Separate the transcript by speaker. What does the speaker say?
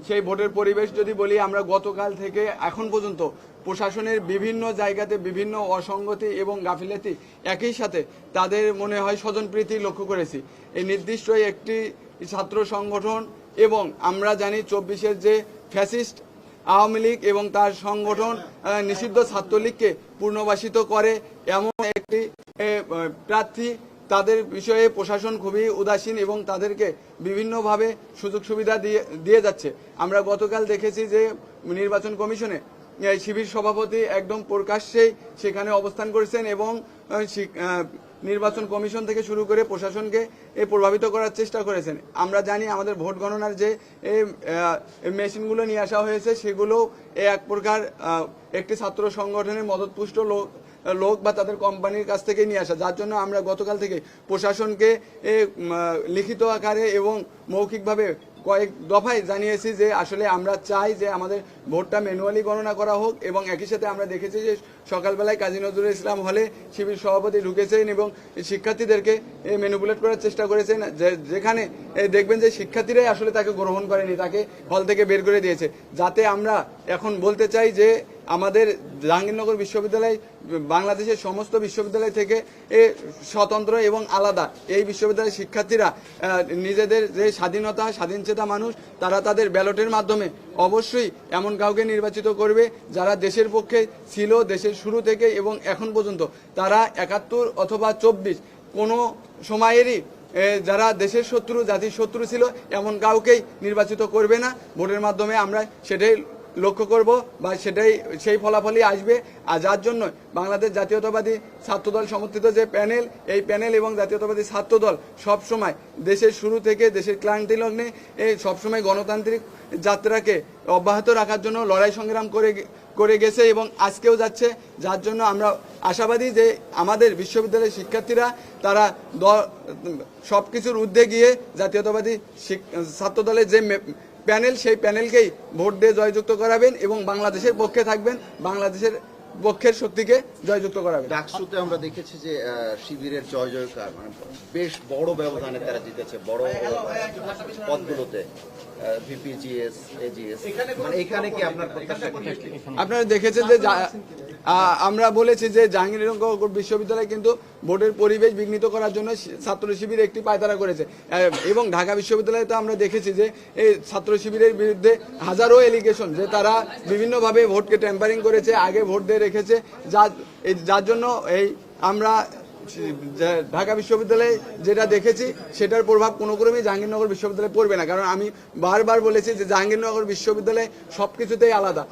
Speaker 1: সেই ভোটের পরিবেশ যদি বলি, আমরা গতকাল থেকে এখন পর্যন্ত প্রশাসনের বিভিন্ন জায়গাতে বিভিন্ন অসঙ্গতি এবং গাফিলাতি একই সাথে তাদের মনে হয় স্বজনপ্রীতি লক্ষ্য করেছি। এই নির্দিষ্ট একটি ছাত্র সংগঠন এবং আমরা জানি চব্বিশের যে ফ্যাসিস্ট আওয়ামী লীগ এবং তার সংগঠন নিষিদ্ধ ছাত্রলীগকে পুনর্বাসিত করে এমন একটি প্রার্থী তাদের বিষয়ে প্রশাসন খুবই উদাসীন এবং তাদেরকে বিভিন্নভাবে সুযোগ সুবিধা দিয়ে দিয়ে যাচ্ছে। আমরা গতকাল দেখেছি যে নির্বাচন কমিশনে শিবির সভাপতি একদম প্রকাশ্যেই সেখানে অবস্থান করেছেন এবং নির্বাচন কমিশন থেকে শুরু করে প্রশাসনকে এ, প্রভাবিত করার চেষ্টা করেছেন। আমরা জানি আমাদের ভোট গণনার যে মেশিনগুলো নিয়ে আসা হয়েছে, সেগুলো এক প্রকার একটি ছাত্র সংগঠনের মদতপুষ্ট লোক লোক বা তাদের কোম্পানির কাছ থেকে নিয়ে আসা। যার জন্য আমরা গতকাল থেকে প্রশাসনকে লিখিত আকারে এবং মৌখিকভাবে কয়েক দফায় জানিয়েছি যে আসলে আমরা চাই যে আমাদের ভোটটা ম্যানুয়ালি গণনা করা হোক এবং একই সাথে আমরা দেখেছি যে সকালবেলায় কাজী নজরুল ইসলাম হলে শিবির সভাপতি ঢুকেছেন এবং শিক্ষার্থীদেরকে ম্যানুপুলেট করার চেষ্টা করেছেন। যেখানে দেখবেন যে শিক্ষার্থীরাই আসলে তাকে গ্রহণ করেনি, তাকে হল থেকে বের করে দিয়েছে। যাতে আমরা এখন বলতে চাই যে আমাদের জাহাঙ্গীরনগর বিশ্ববিদ্যালয়, বাংলাদেশের সমস্ত বিশ্ববিদ্যালয় থেকে এ স্বতন্ত্র এবং আলাদা। এই বিশ্ববিদ্যালয়ের শিক্ষার্থীরা নিজেদের যে স্বাধীনতা, স্বাধীনচেতা মানুষ, তারা তাদের ব্যালটের মাধ্যমে অবশ্যই এমন কাউকে নির্বাচিত করবে যারা দেশের পক্ষে ছিল, দেশের শুরু থেকে এবং এখন পর্যন্ত। তারা একাত্তর অথবা চব্বিশ, কোনো সময়েরই যারা দেশের শত্রু, জাতির শত্রু ছিল, এমন কাউকেই নির্বাচিত করবে না। ভোটের মাধ্যমে আমরা সেটাই লক্ষ্য করব বা সেটাই, সেই ফলাফলই আসবে। আর যার জন্য বাংলাদেশ জাতীয়তাবাদী ছাত্রদল সমর্থিত যে প্যানেল, এই প্যানেল এবং জাতীয়তাবাদী ছাত্রদল সবসময় দেশের শুরু থেকে দেশের ক্লান্তি লগ্নে, এই সবসময় গণতান্ত্রিক যাত্রাকে অব্যাহত রাখার জন্য লড়াই সংগ্রাম করে করে গেছে এবং আজকেও যাচ্ছে। যার জন্য আমরা আশাবাদী যে আমাদের বিশ্ববিদ্যালয়ের শিক্ষার্থীরা, তারা সব কিছুর ঊর্ধ্বে গিয়ে জাতীয়তাবাদী ছাত্রদলের যে প্যানেল সেই প্যানেলকেই ভোট দিয়ে জয়যুক্ত করাবেন এবং বাংলাদেশের পক্ষে থাকবেন বাংলাদেশের পক্ষের শক্তিকে জয়যুক্ত করাবেন।
Speaker 2: ডাকসুতে আমরা দেখেছি যে আহ, শিবিরের জয় জয়কার মানে বেশ বড় ব্যবধানে তারা জিতেছে বড় পদগুলোতে ভিপিজিএস এজিএস মানে এখানে কি আপনার প্রত্যাশা?
Speaker 1: আপনারা দেখেছেন যে আমরা বলেছি যে জাহাঙ্গীরনগর বিশ্ববিদ্যালয় কিন্তু ভোটের পরিবেশ বিঘ্নিত করার জন্য ছাত্র শিবির একটি পায়তারা করেছে। এবং ঢাকা বিশ্ববিদ্যালয়ে তো আমরা দেখেছি যে এই ছাত্র শিবিরের বিরুদ্ধে হাজারো এলিগেশন যে তারা বিভিন্নভাবে ভোটকে ট্যাম্পারিং করেছে, আগে ভোট দিয়ে রেখেছে। যা যার জন্য এই আমরা ঢাকা বিশ্ববিদ্যালয়ে যেটা দেখেছি, সেটার প্রভাব কোনো ক্রমেই জাহাঙ্গীরনগর বিশ্ববিদ্যালয়ে পড়বে না। কারণ আমি বারবার বলেছি যে জাহাঙ্গীরনগর বিশ্ববিদ্যালয় সব কিছুতেই আলাদা।